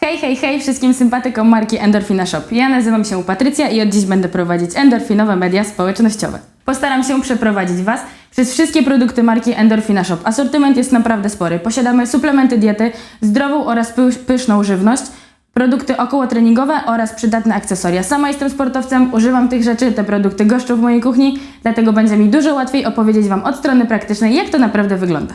Hej, hej, hej wszystkim sympatykom marki Endorfina Shop. Ja nazywam się Patrycja i od dziś będę prowadzić endorfinowe media społecznościowe. Postaram się przeprowadzić Was przez wszystkie produkty marki Endorfina Shop. Asortyment jest naprawdę spory. Posiadamy suplementy diety, zdrową oraz py- pyszną żywność, produkty okołotreningowe oraz przydatne akcesoria. Sama jestem sportowcem, używam tych rzeczy, te produkty goszczą w mojej kuchni, dlatego będzie mi dużo łatwiej opowiedzieć Wam od strony praktycznej, jak to naprawdę wygląda.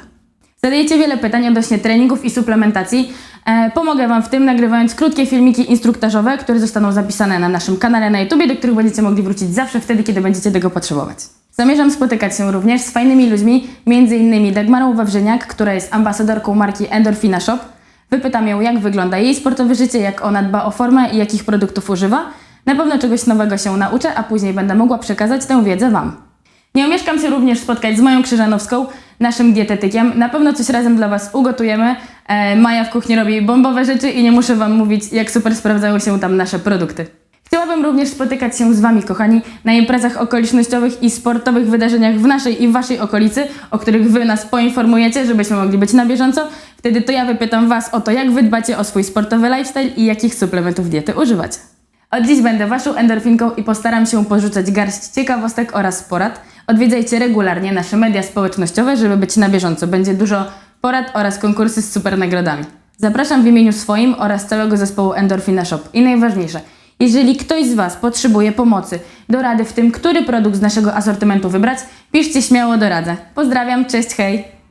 Zadajecie wiele pytań odnośnie treningów i suplementacji. E, pomogę Wam w tym, nagrywając krótkie filmiki instruktażowe, które zostaną zapisane na naszym kanale na YouTube, do których będziecie mogli wrócić zawsze wtedy, kiedy będziecie tego potrzebować. Zamierzam spotykać się również z fajnymi ludźmi, m.in. Dagmarą Wawrzyniak, która jest ambasadorką marki Endorfina Shop. Wypytam ją, jak wygląda jej sportowe życie, jak ona dba o formę i jakich produktów używa. Na pewno czegoś nowego się nauczę, a później będę mogła przekazać tę wiedzę Wam. Nie omieszkam się również spotkać z Mają Krzyżanowską, naszym dietetykiem. Na pewno coś razem dla Was ugotujemy. E, Maja w kuchni robi bombowe rzeczy i nie muszę Wam mówić, jak super sprawdzają się tam nasze produkty. Chciałabym również spotykać się z Wami, kochani, na imprezach okolicznościowych i sportowych wydarzeniach w naszej i Waszej okolicy, o których Wy nas poinformujecie, żebyśmy mogli być na bieżąco. Wtedy to ja wypytam Was o to, jak Wy dbacie o swój sportowy lifestyle i jakich suplementów diety używacie. Od dziś będę Waszą endorfinką i postaram się porzucać garść ciekawostek oraz porad. Odwiedzajcie regularnie nasze media społecznościowe, żeby być na bieżąco. Będzie dużo porad oraz konkursy z super nagrodami. Zapraszam w imieniu swoim oraz całego zespołu Endorfina Shop. I najważniejsze, jeżeli ktoś z Was potrzebuje pomocy, dorady w tym, który produkt z naszego asortymentu wybrać, piszcie śmiało do radzę. Pozdrawiam, cześć, hej!